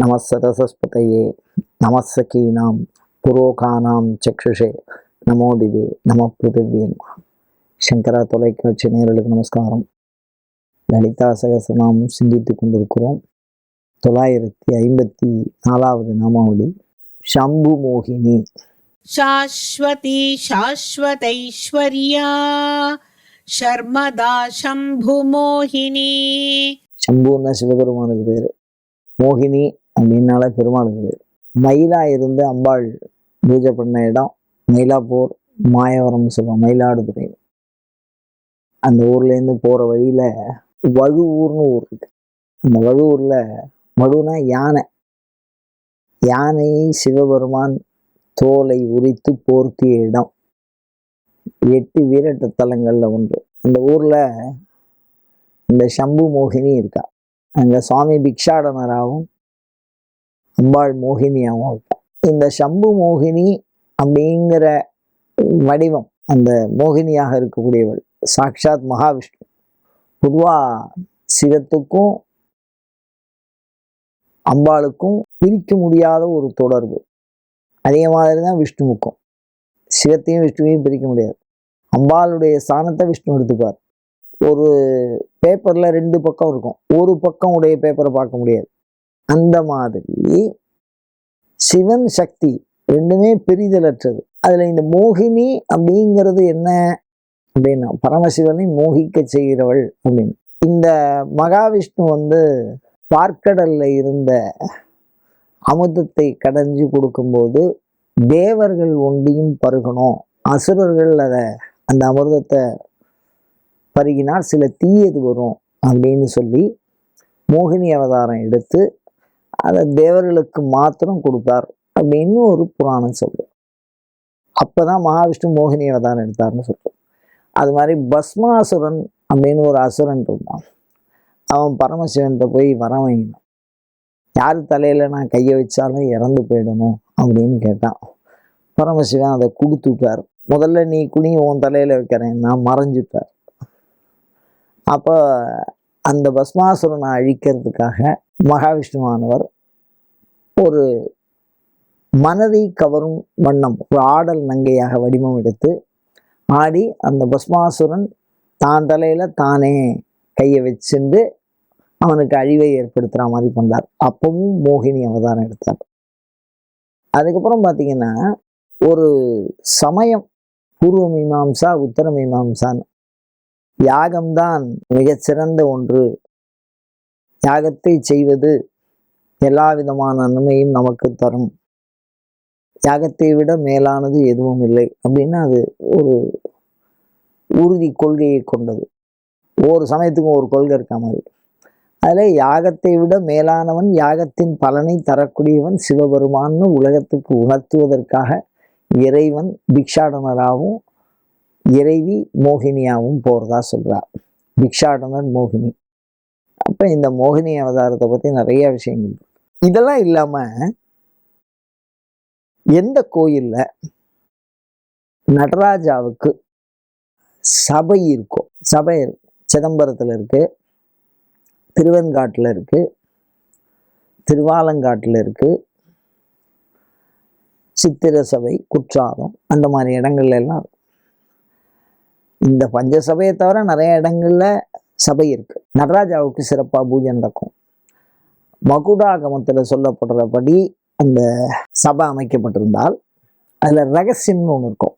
நமசரசஸ்பதையே நமசகீனாம் புரோகானாம் சக்ஷுஷே நமோ திவே நம பிருதிவே சங்கரா தொலைக்காட்சி நேரலுக்கு நமஸ்காரம். லலிதா சகசநாம் சிந்தித்து கொண்டிருக்கிறோம். தொள்ளாயிரத்தி ஐம்பத்தி நாலாவது நாமாவளி. சம்பு மோகினி. சாஸ்வதி சாஸ்வதைஸ்வரியா. சர்மதா சம்பு மோகினி. சம்புன்னா சிவபெருமானுக்கு பேர். மோகினி அப்படின்னால பெருமாளுக்கு மயிலா இருந்து அம்பாள் பூஜை பண்ண இடம் மயிலாப்பூர் மாயவரம் சொல்லுவோம் மயிலாடுதுறை. அந்த ஊர்லேருந்து போகிற வழியில் வழுவூர்னு ஊர் இருக்கு. அந்த வழுவூரில் வழுனா யானை. யானையை சிவபெருமான் தோலை உரித்து போர்த்திய இடம். எட்டு வீரட்ட தலங்களில் ஒன்று. அந்த ஊரில் இந்த சம்பு மோகினி இருக்கா. அங்கே சுவாமி பிக்ஷாடனராகவும் அம்பாள் மோகினியாகவும் இருக்கும். இந்த சம்பு மோகினி அப்படிங்கிற வடிவம் அந்த மோகினியாக இருக்கக்கூடியவள் சாக்ஷாத் மகாவிஷ்ணு. பொதுவாக சிவத்துக்கும் அம்பாளுக்கும் பிரிக்க முடியாத ஒரு தொடர்பு. அதே மாதிரி தான் விஷ்ணுவுக்கும். சிவத்தையும் விஷ்ணுவையும் பிரிக்க முடியாது. அம்பாளுடைய ஸ்தானத்தை விஷ்ணு எடுத்துப்பார் ஒரு பேப்பரில் ரெண்டு பக்கம் இருக்கும். ஒரு பக்கம் உடைய பேப்பரை பார்க்க முடியாது. அந்த மாதிரி சிவன் சக்தி ரெண்டுமே பெரிதலற்றது. அதில் இந்த மோகினி அப்படிங்கிறது என்ன அப்படின்னா பரமசிவனை மோகிக்க செய்கிறவள் அப்படின்னு. இந்த மகாவிஷ்ணு வந்து பார்க்கடல்ல இருந்த அமுதத்தை கடைஞ்சு கொடுக்கும்போது தேவர்கள் ஒண்டியும் பருகணும். அசுரர்கள் அதை அந்த அமிர்தத்தை பருகினால் சில தீயது வரும் அப்படின்னு சொல்லி மோகினி அவதாரம் எடுத்து அதை தேவர்களுக்கு மாத்திரம் கொடுத்தார் அப்படின்னு ஒரு புராணம் சொல்லும் அப்பதான் மகாவிஷ்ணு மோகினி அவதாரம் எடுத்தார்னு சொல்றோம் அது மாதிரி பஸ்மாசுரன் அப்படின்னு ஒரு அசுரன் இருந்தான். அவன் பரமசிவன்கிட்ட போய் வர வாங்கினான். யார் தலையில் நான் கையை வச்சாலும் இறந்து போயிடணும் அப்படின்னு கேட்டான். பரமசிவன் அதை கொடுத்துட்டார் முதல்ல நீ குனி உன் தலையில் வைக்கிறேன் நான் மறைஞ்சுட்டார் அப்போ அந்த பஸ்மாசுரனை அழிக்கிறதுக்காக மகாவிஷ்ணுவானவர் ஒரு மனதை கவரும் வண்ணம் ஒரு ஆடல் நங்கையாக வடிவம் எடுத்து ஆடி அந்த பஸ்மாசுரன் தான் தலையில் தானே கையை வச்சுண்டு அவனுக்கு அழிவை ஏற்படுத்துகிற மாதிரி பண்ணார். அப்பவும் மோகினி அவதாரம் எடுத்தார். அதுக்கப்புறம் பார்த்தீங்கன்னா ஒரு சமயம் பூர்வ மீமாம்சா உத்தர மீமாம்சான்னு. யாகம்தான் மிகச்சிறந்த ஒன்று. யாகத்தை செய்வது எல்லா விதமான நன்மையும் நமக்கு தரும். யாகத்தை விட மேலானது எதுவும் இல்லை அப்படின்னு அது ஒரு உறுதி கொள்கையை கொண்டது. ஒவ்வொரு சமயத்துக்கும் ஒரு கொள்கை இருக்க மாதிரி. அதில் யாகத்தை விட மேலானவன் யாகத்தின் பலனை தரக்கூடியவன் சிவபெருமான்னு உலகத்துக்கு உணர்த்துவதற்காக இறைவன் பிக்ஷாடனராகவும் இறைவி மோகினியாகவும் போகிறதா சொல்கிறார் பிக்ஷாடனர் மோகினி. அப்போ இந்த மோகினி அவதாரத்தை பற்றி நிறைய விஷயங்கள் இருக்கு. இதெல்லாம் இல்லாமல் எந்த கோயில்ல நடராஜாவுக்கு சபை இருக்கும் சபை சிதம்பரத்தில் இருக்கு திருவெண்காட்டில் இருக்கு திருவாலங்காட்டில் இருக்கு சித்திர சபை குற்றாலம் அந்த மாதிரி இடங்கள்ல எல்லாம் இந்த பஞ்ச சபையை தவிர நிறைய இடங்கள்ல சபை இருக்கு. நடராஜாவுக்கு சிறப்பாக பூஜை நடக்கும். மகுடாகமத்தில் சொல்லப்படுறபடி அந்த சபை அமைக்கப்பட்டிருந்தால் அதில் ரகசியம்னு ஒன்று இருக்கும்.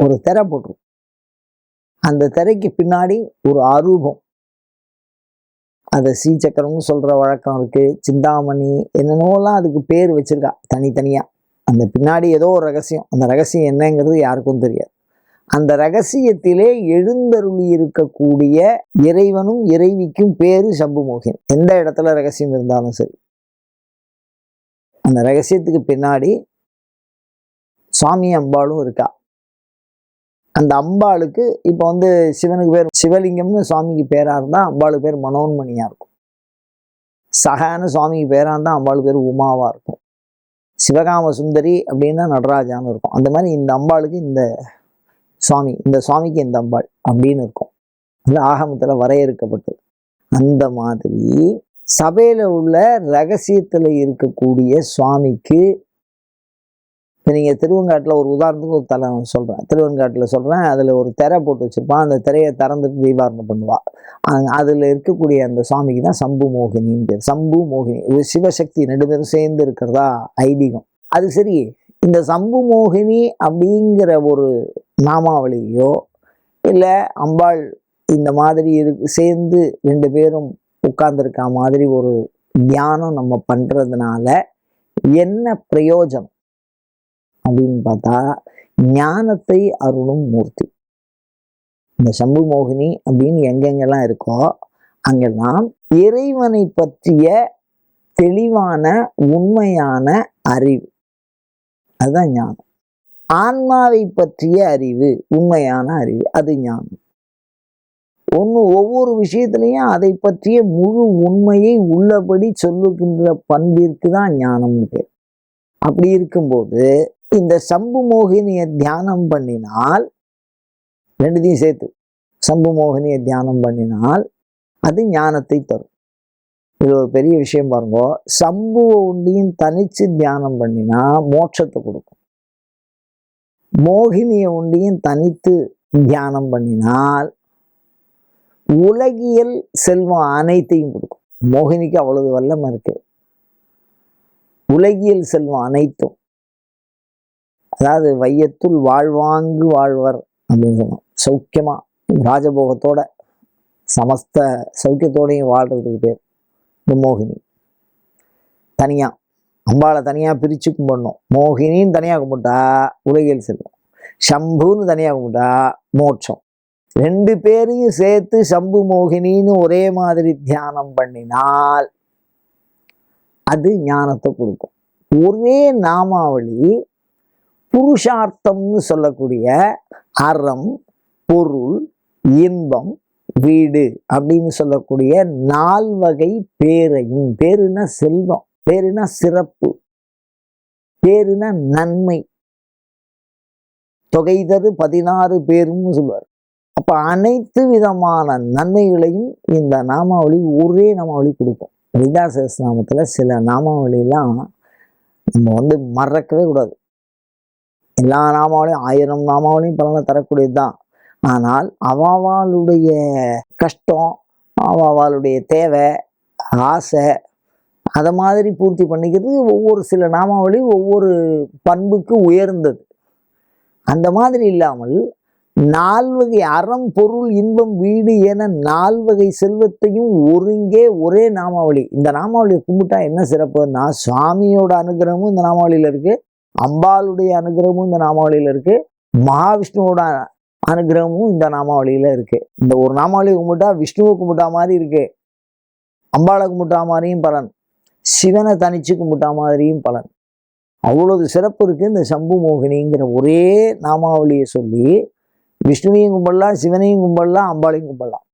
ஒரு திரை போட்டிருக்கும். அந்த திரைக்கு பின்னாடி ஒரு அரூபம். அதை சீச்சக்கரம்னு சொல்கிற வழக்கம் இருக்குது சிந்தாமணி என்னென்னலாம் அதுக்கு பேர் வச்சுருக்கா தனித்தனியாக அந்த பின்னாடி ஏதோ ஒரு ரகசியம். அந்த ரகசியம் என்னங்கிறது யாருக்கும் தெரியாது. அந்த ரகசியத்திலே எழுந்தருளி இருக்கக்கூடிய இறைவனும் இறைவிக்கும் பேரு சம்புமோகின். எந்த இடத்துல ரகசியம் இருந்தாலும் சரி. அந்த ரகசியத்துக்கு பின்னாடி சுவாமி அம்பாளும் இருக்கா. அந்த அம்பாளுக்கு இப்போ வந்து சிவனுக்கு பேர் சிவலிங்கம்னு சுவாமிக்கு பேராக இருந்தால் அம்பாளுக்கு பேர் மனோன்மணியாக இருக்கும். சகான்னு சுவாமிக்கு பேராக இருந்தால் அம்பாளுக்கு பேர் உமாவாக இருக்கும். சிவகாம சுந்தரி அப்படின்னா நடராஜான்னு இருக்கும். அந்த மாதிரி இந்த அம்பாளுக்கு இந்த சுவாமி இந்த சுவாமிக்கு இந்த அம்பாள் அப்படின்னு இருக்கும். அது ஆகமத்தில் வரையறுக்கப்பட்டது. அந்த மாதிரி சபையில் உள்ள ரகசியத்தில் இருக்கக்கூடிய சுவாமிக்கு இப்போ நீங்கள் திருவங்காட்டில் ஒரு உதாரணத்துக்கு ஒரு தலை சொல்கிறேன் திருவங்காட்டில் சொல்கிறேன் அதில் ஒரு திரை போட்டு வச்சுருப்பான். அந்த திரையை திறந்துட்டு தீபாரணம் பண்ணுவாள் அதில் இருக்கக்கூடிய அந்த சுவாமிக்கு தான் சம்பு மோகினின்னு பேர். சம்பு மோகினி. ஒரு சிவசக்தி ரெண்டு பேரும் சேர்ந்து இருக்கிறதா ஐதீகம். அது சரி. இந்த சம்பு மோகினி அப்படிங்கிற ஒரு நாமாவளியோ இல்லை அம்பாள் இந்த மாதிரி இருக்கு சேர்ந்து ரெண்டு பேரும் உட்கார்ந்துருக்க மாதிரி ஒரு தியானம் நம்ம பண்ணுறதுனால என்ன பிரயோஜனம் அப்படின்னு பார்த்தா ஞானத்தை அருளும் மூர்த்தி. இந்த சம்பு மோகினி அப்படின்னு எங்கெங்கெல்லாம் இருக்கோ அங்கெல்லாம் இறைவனை பற்றிய தெளிவான உண்மையான அறிவு. அதுதான் ஞானம். ஆன்மாவை பற்றிய அறிவு உண்மையான அறிவு அது ஞானம். ஒன்று ஒவ்வொரு விஷயத்துலையும் அதை பற்றிய முழு உண்மையை உள்ளபடி சொல்லுகின்ற பண்பிற்கு தான் ஞானம் பேர். அப்படி இருக்கும்போது இந்த சம்பு மோகினியை தியானம் பண்ணினால் ரெண்டுத்தையும் சேர்த்து சம்பு மோகினியை தியானம் பண்ணினால் அது ஞானத்தை தரும். இது ஒரு பெரிய விஷயம் பாருங்க. சம்புவ உண்டியும் தனிச்சு தியானம் பண்ணினா மோட்சத்தை கொடுக்கும். மோகினிய உண்டியும் தனித்து தியானம் பண்ணினால் உலகியல் செல்வம் அனைத்தையும் கொடுக்கும். மோகினிக்கு அவ்வளவு வல்லமை இருக்கு. உலகியல் செல்வம் அனைத்தும். அதாவது வையத்துள் வாழ்வாங்கு வாழ்வர் அப்படின்னு சொன்னோம் சௌக்கியமா ராஜபோகத்தோட சமஸ்த சௌக்கியத்தோடையும் வாழ்றதுக்கு பேர். இந்த மோகினி. தனியாக அம்பாளை தனியாக பிரித்து கும்பிடணும். மோகினின்னு தனியாக கும்பிட்டா உலகில் செல்வம். சம்புன்னு தனியாக கும்பிட்டா மோட்சம். ரெண்டு பேரையும் சேர்த்து சம்பு மோகினின்னு ஒரே மாதிரி தியானம் பண்ணினால் அது ஞானத்தை கொடுக்கும். ஒரே நாமாவளி புருஷார்த்தம்னு சொல்லக்கூடிய அறம் பொருள் இன்பம் வீடு அப்படின்னு சொல்லக்கூடிய நால்வகை பேரையும். பேருனா செல்வம் பேருனா சிறப்பு பேருனா நன்மை. தொகை தரு பதினாறு பேருன்னு சொல்லுவார். அப்ப அனைத்து விதமான நன்மைகளையும் இந்த நாமாவளி ஒரே நாமாவளி கொடுக்கும். லலிதா நாமத்துல சில நாமாவளிலாம் நம்ம வந்து மறக்கவே கூடாது. எல்லா நாமாவளியும் ஆயிரம் நாமாவளியும் பலனை தரக்கூடியது தான் ஆனால் அவாவாளுடைய கஷ்டம் அவாவாளுடைய தேவை ஆசை அதை மாதிரி பூர்த்தி பண்ணிக்கிறது ஒவ்வொரு சில நாமாவளி ஒவ்வொரு பண்புக்கு உயர்ந்தது. அந்த மாதிரி இல்லாமல் நால்வகை அறம் பொருள் இன்பம் வீடு என நால்வகை செல்வத்தையும் ஒருங்கே ஒரே நாமாவளி. இந்த நாமாவளியை கும்பிட்டா என்ன சிறப்புன்னா சுவாமியோட அனுகிரகமும் இந்த நாமாவளியில் இருக்கு. அம்பாளுடைய அனுகிரகமும் இந்த நாமாவளியில் இருக்கு. மகாவிஷ்ணுவோட அனுகிரகமும் இந்த நாமாவளியில் இருக்கு. இந்த ஒரு நாமாவளி கும்பிட்டா விஷ்ணுவை கும்பிட்டா மாதிரி இருக்கு. அம்பாளை கும்பிட்டா மாதிரியும் பலன். சிவனை தனிச்சு கும்பிட்டா மாதிரியும் பலன். அவ்வளவு சிறப்பு இருக்கு இந்த சம்பு மோகினிங்கிற ஒரே நாமாவளியை சொல்லி விஷ்ணுவையும் கும்பிடலாம் சிவனையும் கும்பிடலாம் அம்பாளையும் கும்பிடலாம்.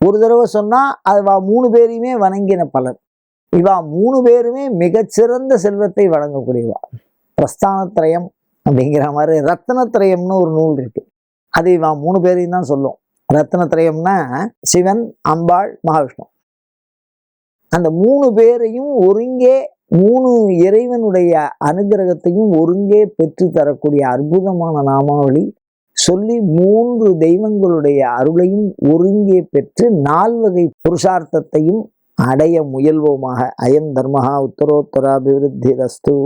ஒரு தடவை சொன்னால் அது வா மூணு பேரையுமே வணங்கின பலன். இவா மூணு பேருமே மிகச்சிறந்த செல்வத்தை வழங்கக்கூடியவா. பிரஸ்தானத்திரயம் அப்படிங்கிற மாதிரி ரத்னத்திரயம்னு ஒரு நூல் இருக்குது அது இவன் மூணு பேரையும் தான் சொல்லும். ரத்னத்திரயம்னா சிவன் அம்பாள் மகாவிஷ்ணு. அந்த மூணு பேரையும் ஒருங்கே மூணு இறைவனுடைய அனுகிரகத்தையும் ஒருங்கே பெற்று தரக்கூடிய அற்புதமான நாமாவளி சொல்லி மூன்று தெய்வங்களுடைய அருளையும் ஒருங்கே பெற்று நால்வகை புருஷார்த்தத்தையும் அடைய முயல்வோமாக. அயம் தர்மஹா உத்தரோத்தராபிவிருத்தி ரஸ்து